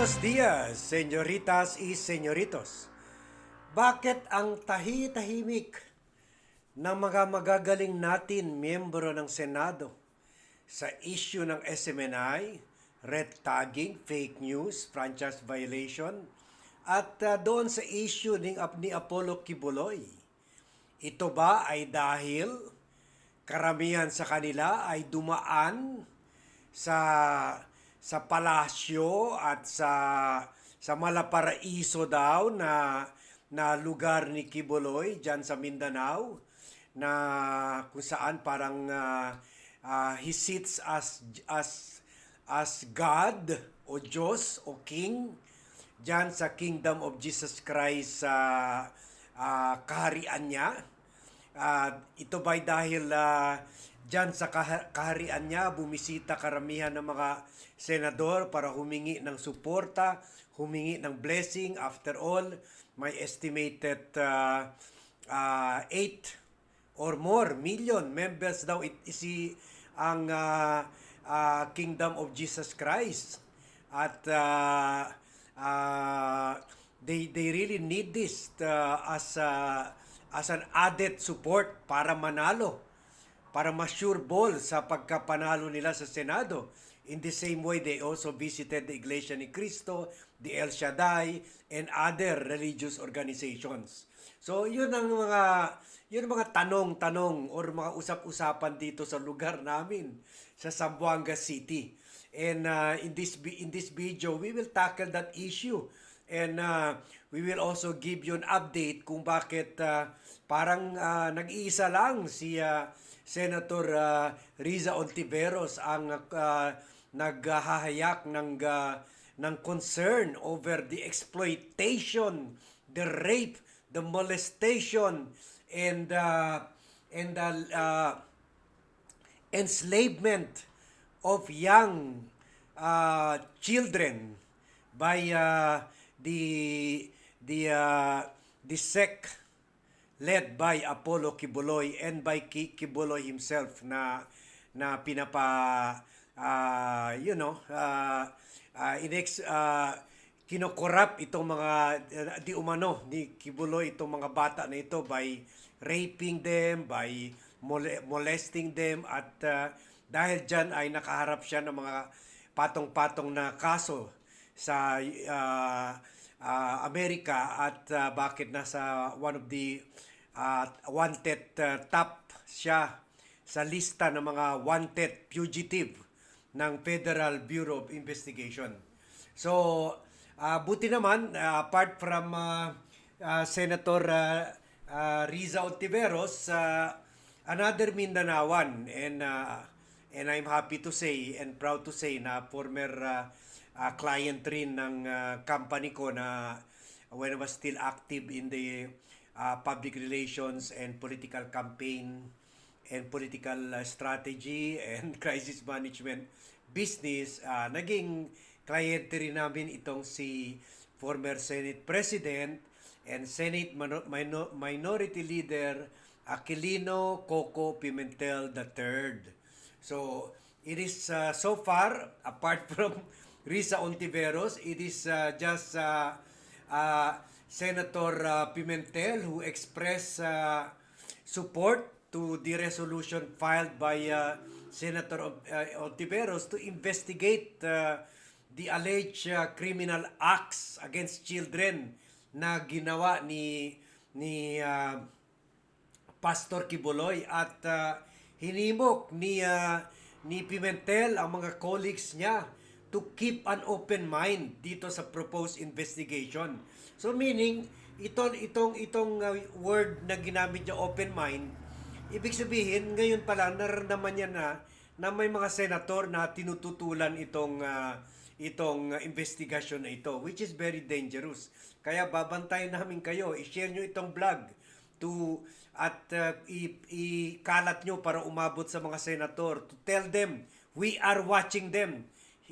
Buenos dias, señoritas y señoritos. Bakit ang tahi-tahimik ng mga magagaling natin miyembro ng Senado sa issue ng SMNI, red tagging, fake news, franchise violation, at ah, doon sa issue ni, ni Apollo Kibuloy? Ito ba ay dahil karamihan sa kanila ay dumaan sa sa palasyo at sa sa Malaparaiso daw na na lugar ni Kibuloy diyan sa Mindanao na kung saan parang ah, ah, he sits as as as God o Diyos o King diyan sa Kingdom of Jesus Christ sa ah, kaharian niya. Ah, ito ba'y dahil ah, dyan sa kah- kaharian niya, bumisita karamihan ng mga senador para humingi ng suporta, humingi ng blessing. After all, may estimated uh, uh, 8 or more million members daw it isi ang ah, ah, Kingdom of Jesus Christ. At ah, ah, they they really need this uh, as a, as an added support para manalo para ma-sure ball sa pagkapanalo nila sa Senado. In the same way, they also visited the Iglesia ni Cristo, the El Shaddai, and other religious organizations. So, yun ang mga yun ang mga tanong-tanong or mga usap-usapan dito sa lugar namin sa Zamboanga City. And uh, in this in this video, we will tackle that issue. And uh, we will also give you an update kung bakit uh, parang uh, nag-iisa lang si uh, Senator uh, Riza Ontiveros ang uh, naghahayak ng uh, ng concern over the exploitation, the rape, the molestation and uh, and the uh, enslavement of young uh, children by uh, the the uh, the sect led by Apollo Kibuloy and by Ki- Kibuloy himself na na pinapa uh, you know uh, uh, inex uh, kinokorap itong mga uh, di umano ni Kibuloy itong mga bata na ito by raping them by mole- molesting them at uh, dahil dyan ay nakaharap siya ng mga patong-patong na kaso sa uh, uh, Amerika at uh, bakit nasa one of the uh, wanted uh, top siya sa lista ng mga wanted fugitive ng Federal Bureau of Investigation. So, uh, buti naman, uh, apart from uh, uh, Senator uh, uh, Riza Ontiveros, uh, another Mindanaoan and uh, and I'm happy to say and proud to say na former uh, uh, client rin ng uh, company ko na when I was still active in the uh, public relations and political campaign and political uh, strategy and crisis management business, uh, naging kliyente rin namin itong si former Senate President and Senate Mano- Mino- Minority Leader Aquilino Coco Pimentel III. So, it is uh, so far, apart from Risa Ontiveros, it is uh, just uh, uh, Senator uh, Pimentel who expressed uh, support to the resolution filed by uh, Senator uh, Ontiveros to investigate uh, the alleged uh, criminal acts against children na ginawa ni ni uh, Pastor Kibuloy at uh, hinimok ni uh, ni Pimentel ang mga colleagues niya to keep an open mind dito sa proposed investigation. So meaning ito itong itong uh, word na ginamit niya open mind, ibig sabihin ngayon pa lang nararamdaman niya na na may mga senator na tinututulan itong uh, itong uh, investigation na ito which is very dangerous. Kaya babantayan namin kayo, i-share nyo itong vlog to at uh, i- ikalat nyo para umabot sa mga senator to tell them we are watching them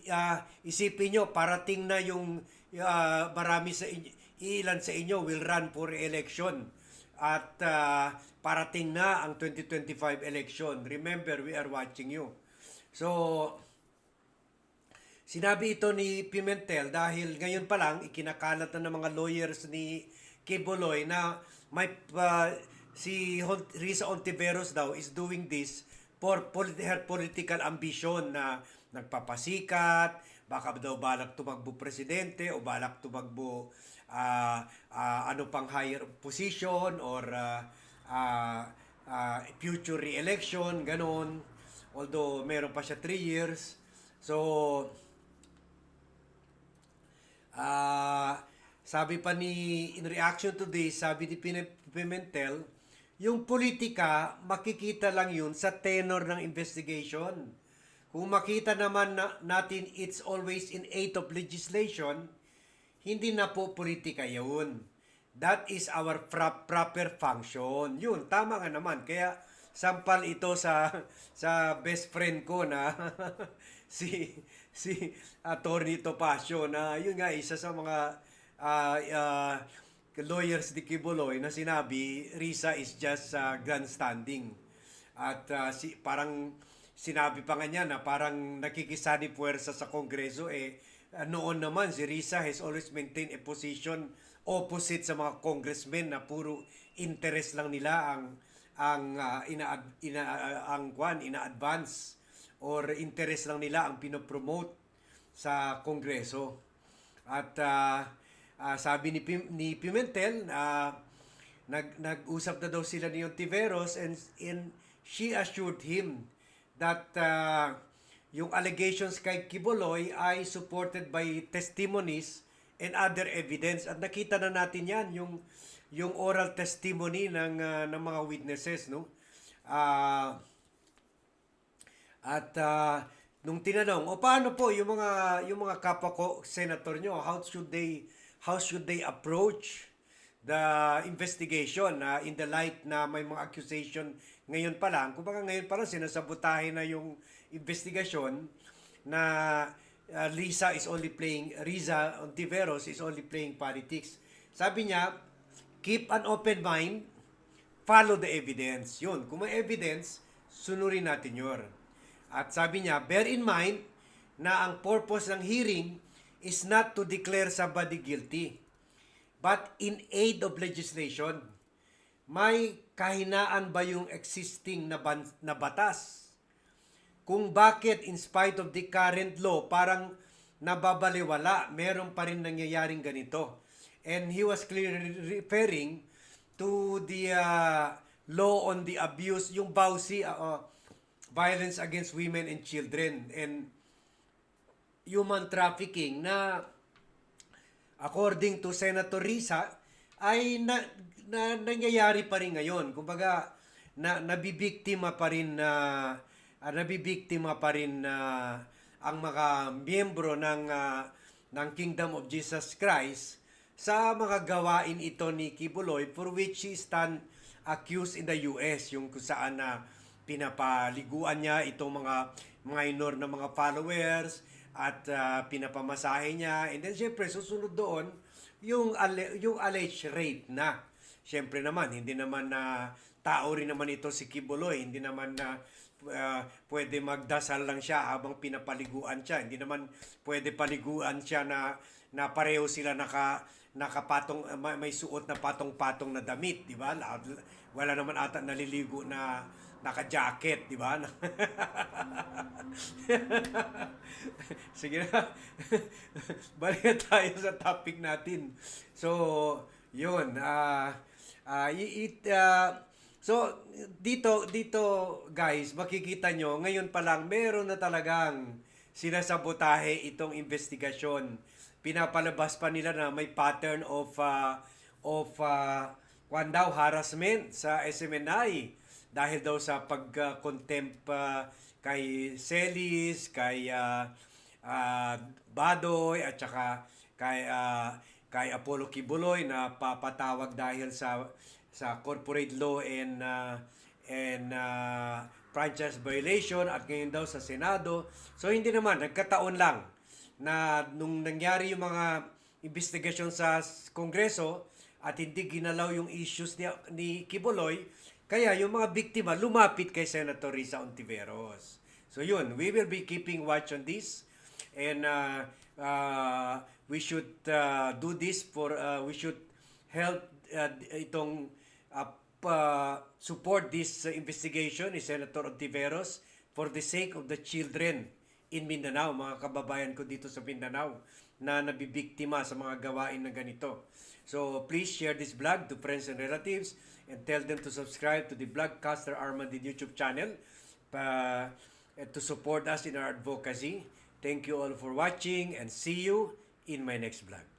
uh, isipin nyo parating na yung uh, marami sa inyo ilan sa inyo will run for election. At uh, parating na ang 2025 election. Remember we are watching you. So Sinabi ito ni Pimentel dahil ngayon pa lang ikinakalat na ng mga lawyers ni Kibuloy na may pa- si Risa Ontiveros daw is doing this for her political ambition na nagpapasikat, baka daw balak tumakbo presidente o balak tumakbo ah, ah, ano pang higher position or ah, ah, ah, future re-election, ganon. Although meron pa siya 3 years. So, Ah, sabi pa ni in reaction to this, sabi ni Pimentel, yung politika makikita lang yun sa tenor ng investigation. Kung makita naman na, natin it's always in aid of legislation, hindi na po politika yun. That is our proper function. Yun, tama nga naman. Kaya sampal ito sa sa best friend ko na si si Attorney Topacio na yun nga isa sa mga ah, ah, lawyers ni Kibuloy na sinabi Risa is just uh, grandstanding. At ah, si parang sinabi pa nga niya na parang nakikisani puwersa sa Kongreso eh noon naman si Risa has always maintained a position opposite sa mga congressmen na puro interest lang nila ang ang ah, ina, ina ah, ang kwan ina-advance or interest lang nila ang pinopromote sa Kongreso. At ah, ah, sabi ni, Pim, ni Pimentel, ah, nag, nag-usap na daw sila ni Ontiveros and, and she assured him that ah, yung allegations kay Kiboloy ay supported by testimonies and other evidence. At nakita na natin yan, yung, yung oral testimony ng, ah, ng mga witnesses. No? Ah... At ah, nung tinanong, o paano po yung mga yung mga kapwa ko senator nyo, how should they how should they approach the investigation na in the light na may mga accusation ngayon pa lang, kumbaga ngayon pa lang sinasabotahe na yung investigation na ah, Lisa is only playing Riza Ontiveros is only playing politics. Sabi niya, keep an open mind, follow the evidence. Yun, kung may evidence, sunurin natin yun. At sabi niya, bear in mind na ang purpose ng hearing is not to declare somebody guilty, but in aid of legislation. May kahinaan ba yung existing na, ban- na batas? Kung bakit in spite of the current law, parang nababaliwala, meron pa rin nangyayaring ganito. And he was clearly referring to the uh, law on the abuse, yung BAUSI, uh, uh, violence against women and children and human trafficking na according to Senator Risa ay na, na nangyayari pa rin ngayon. Kumbaga na nabibiktima pa rin na ah, nabibiktima pa rin na ang mga miyembro ng ah, ng Kingdom of Jesus Christ sa mga gawain ito ni Kibuloy for which he stand accused in the US yung kung saan na pinapaliguan niya itong mga minor na mga followers at ah, pinapamasahe niya. And then syempre susunod doon yung yung alleged rape na. Syempre naman hindi naman na tao rin naman ito si Kibuloy. Hindi naman na ah, pwede magdasal lang siya habang pinapaliguan siya. Hindi naman pwede paliguan siya na na pareho sila naka nakapatong may, may suot na patong-patong na damit di ba La- wala naman ata naliligo na naka-jacket, di ba? Sige na. Balik tayo sa topic natin. So, yun. ah, i- it, ah, so, dito, dito, guys, makikita nyo, ngayon pa lang, meron na talagang sinasabotahe itong investigasyon. Pinapalabas pa nila na may pattern of, ah, of, uh, kwan daw, harassment sa SMNI dahil daw sa pag-contempt ah, kay Celis, kay ah, ah, Badoy at saka kay ah, kay Apollo Kibuloy na papatawag dahil sa sa corporate law and ah, and ah, franchise violation at ngayon daw sa Senado. So hindi naman nagkataon lang na nung nangyari yung mga investigasyon sa Kongreso at hindi ginalaw yung issues ni, ni Kibuloy, kaya yung mga biktima lumapit kay Senator Risa Ontiveros. So yun, we will be keeping watch on this. And uh, uh, we should uh, do this for, uh, we should help uh, itong uh, support this investigation ni Senator Ontiveros for the sake of the children in Mindanao, mga kababayan ko dito sa Mindanao na nabibiktima sa mga gawain na ganito. So please share this vlog to friends and relatives and tell them to subscribe to the Vlogcaster Armandin YouTube channel eh, to support us in our advocacy. Thank you all for watching and see you in my next vlog.